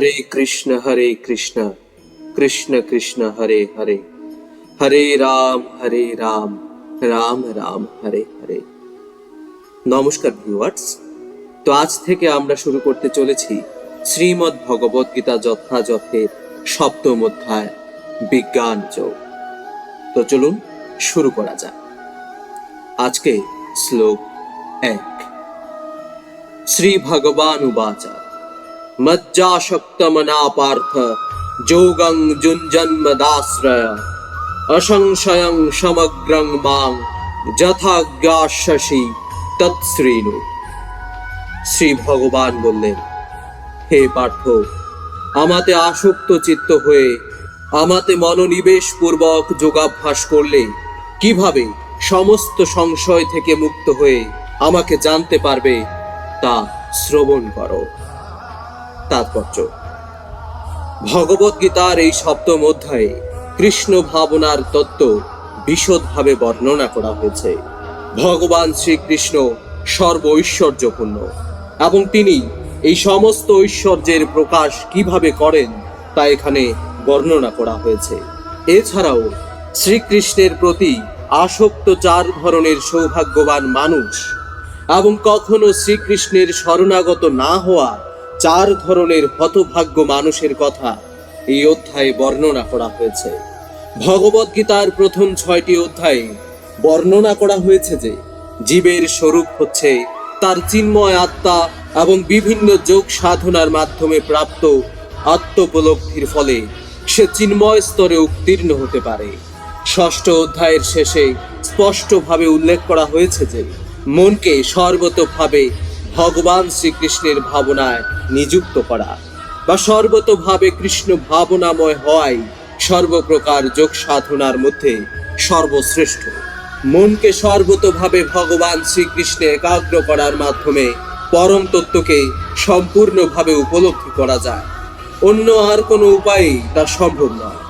হরে কৃষ্ণ হরে কৃষ্ণ কৃষ্ণ কৃষ্ণ, হরে হরে হরে রাম হরে রাম রাম রাম, হরে হরে। নমস্কার ভিউয়ার্স, তো আজ থেকে আমরা শুরু করতে চলেছি শ্রীমদ্ ভগবত গীতা যথাযথের সপ্তম অধ্যায়, বিজ্ঞান যোগ। তো চলুন শুরু করা যাক। আজকে শ্লোক এক। শ্রী ভগবান উবাচা। মজ্জাশক্তমনা পার্থ যোগং যুঞ্জন্মদাশ্রয় অসংশয়ং সমগ্রং মাং যথাজ্ঞাশী তৎশ্রীণু শ্রী ভগবান বললেন হে পার্থ আমাতে আসক্ত চিত্ত হয়ে আমাতে মনোনিবেশ পূর্বক যোগাভ্যাস করলে কীভাবে সমস্ত সংশয় থেকে মুক্ত হয়ে আমাকে জানতে পারবে তা শ্রবণ করো। তাৎপর্য। গীতার এই সপ্তম অধ্যায়ে কৃষ্ণ ভাবনার তত্ত্ব বিশদভাবে বর্ণনা করা হয়েছে। ভগবান শ্রীকৃষ্ণ সর্ব ঐশ্বর্যপূর্ণ এবং তিনি এই সমস্ত ঐশ্বর্যের প্রকাশ কীভাবে করেন তা এখানে বর্ণনা করা হয়েছে। এছাড়াও শ্রীকৃষ্ণের প্রতি আসক্ত চার ধরনের সৌভাগ্যবান মানুষ এবং কখনো শ্রীকৃষ্ণের শরণাগত না হওয়া চার ধরনের হতভাগ্য মানুষের কথা এই অধ্যায়ে বর্ণনা করা হয়েছে। ভগবত গীতার প্রথম ছয়টি অধ্যায়ে বর্ণনা করা হয়েছে যে, জীবের স্বরূপ হচ্ছে তার চিন্ময় আত্মা এবং বিভিন্ন যোগ সাধনার মাধ্যমে প্রাপ্ত আত্মোপলব্ধির ফলে সে চিন্ময় স্তরে উত্তীর্ণ হতে পারে। ষষ্ঠ অধ্যায়ের শেষে স্পষ্টভাবে উল্লেখ করা হয়েছে যে, মনকে সর্বতভাবে ভগবান শ্রীকৃষ্ণের ভাবনায় নিযুক্ত করা। বা সর্বতভাবে কৃষ্ণ ভাবনাময় হওয়াই সর্বপ্রকার যোগ সাধনার মধ্যে সর্বশ্রেষ্ঠ। মনকে সর্বতভাবে ভগবান শ্রীকৃষ্ণে একাগ্র করার মাধ্যমে পরম তত্ত্বকে সম্পূর্ণভাবে উপলব্ধি করা যায়। অন্য আর কোনো উপায়েই তা সম্ভব নয়।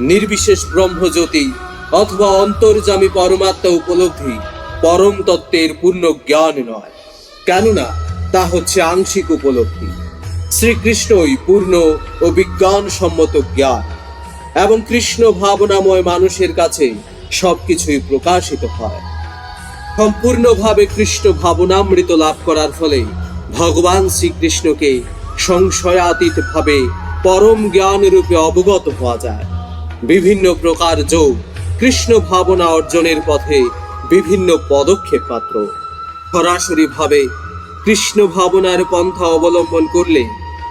নির্বিশেষ ব্রহ্মজ্যোতি অথবা অন্তর্জামী পরমাত্মা উপলব্ধি পরম তত্ত্বের পূর্ণ জ্ঞান নয়। কেননা, তা হচ্ছে আংশিক উপলব্ধি। শ্রীকৃষ্ণই পূর্ণ ও বিজ্ঞানসম্মত জ্ঞান এবং কৃষ্ণ ভাবনাময় মানুষের কাছে সবকিছুই প্রকাশিত হয়। সম্পূর্ণভাবে কৃষ্ণ ভাবনামৃত লাভ করার ফলে ভগবান শ্রীকৃষ্ণকে সংশয়াতীত ভাবে পরম জ্ঞান রূপে অবগত হওয়া যায়। বিভিন্ন প্রকার যোগ কৃষ্ণ ভাবনা অর্জনের পথে বিভিন্ন পদক্ষেপ মাত্র। সরাসরিভাবে কৃষ্ণ ভাবনার পন্থা অবলম্বন করলে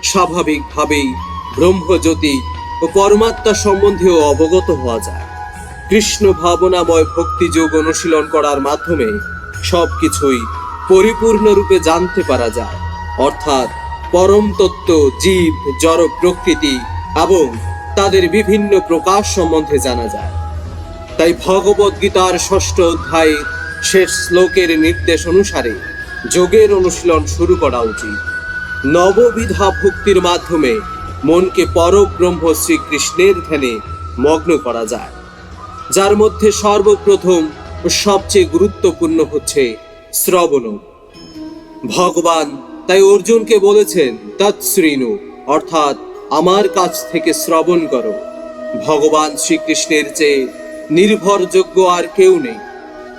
স্বাভাবিকভাবেই ব্রহ্মজ্যোতি ও পরমাত্মা সম্বন্ধেও অবগত হওয়া যায়। কৃষ্ণ ভাবনাময় ভক্তিযোগ অনুশীলন করার মাধ্যমে সবকিছুই পরিপূর্ণরূপে জানতে পারা যায়। অর্থাৎ পরম তত্ত্ব, জীব, জড় প্রকৃতি এবং তাদের বিভিন্ন প্রকাশ সম্বন্ধে জানা যায়। তাই ভগবত গীতার ষষ্ঠ অধ্যায়ে শেষ শ্লোকের নির্দেশ অনুসারে যোগের অনুশীলন শুরু করা উচিত। নববিধা ভক্তির মাধ্যমে মনকে পরব্রহ্ম শ্রীকৃষ্ণের ধ্যানে মগ্ন করা যায়। যার মধ্যে সর্বপ্রথম ও সবচেয়ে গুরুত্বপূর্ণ হচ্ছে শ্রবণ। ভগবান তাই অর্জুনকে বলেছেন তৎশ্রীনু অর্থাৎ আমার কাছ থেকে শ্রবণ করো। ভগবান শ্রীকৃষ্ণের চেয়ে নির্ভরযোগ্য আর কেউ নেই।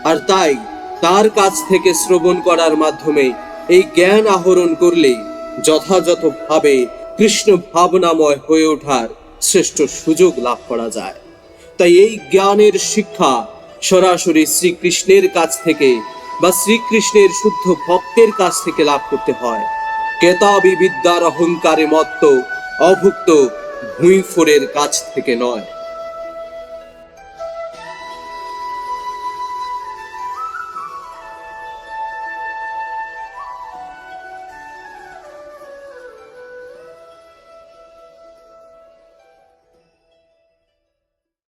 আর তাই তার কাছ থেকে শ্রবণ করার মাধ্যমে এই জ্ঞান আহরণ করলে যথাযথভাবে কৃষ্ণ ভাবনাময় হয়ে ওঠার শ্রেষ্ঠ সুযোগ লাভ করা যায়। তাই এই জ্ঞানের শিক্ষা সরাসরি শ্রীকৃষ্ণের কাছ থেকে বা শ্রীকৃষ্ণের শুদ্ধ ভক্তের কাছ থেকে লাভ করতে হয়। কেতাবি বিদ্যার অহংকারে মত্ত অভুক্ত ভুঁইফোরের কাছ থেকে নয়।